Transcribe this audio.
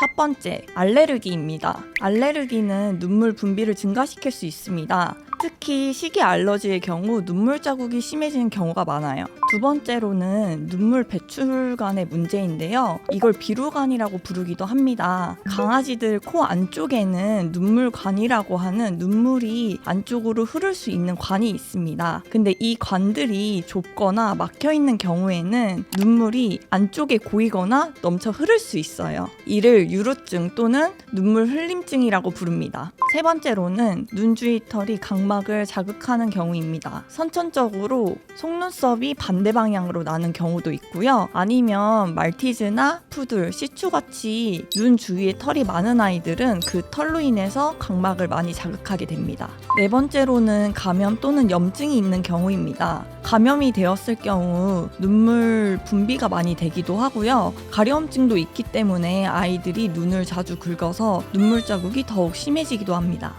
첫 번째, 알레르기입니다. 알레르기는 눈물 분비를 증가시킬 수 있습니다. 특히 식이 알러지의 경우 눈물 자국이 심해지는 경우가 많아요. 두 번째로는 눈물 배출관의 문제인데요. 이걸 비루관이라고 부르기도 합니다. 강아지들 코 안쪽에는 눈물관이라고 하는 눈물이 안쪽으로 흐를 수 있는 관이 있습니다. 근데 이 관들이 좁거나 막혀 있는 경우에는 눈물이 안쪽에 고이거나 넘쳐 흐를 수 있어요. 이를 유루증 또는 눈물 흘림증이라고 부릅니다. 세 번째로는 눈 주위 털이 각막을 자극하는 경우입니다. 선천적으로 속눈썹이 반대 방향으로 나는 경우도 있고요. 아니면 말티즈나 푸들, 시추 같이 눈 주위에 털이 많은 아이들은 그 털로 인해서 각막을 많이 자극하게 됩니다. 네 번째로는 감염 또는 염증이 있는 경우입니다. 감염이 되었을 경우 눈물 분비가 많이 되기도 하고요. 가려움증도 있기 때문에 아이들이 눈을 자주 긁어서 눈물 자국이 더욱 심해지기도 합니다.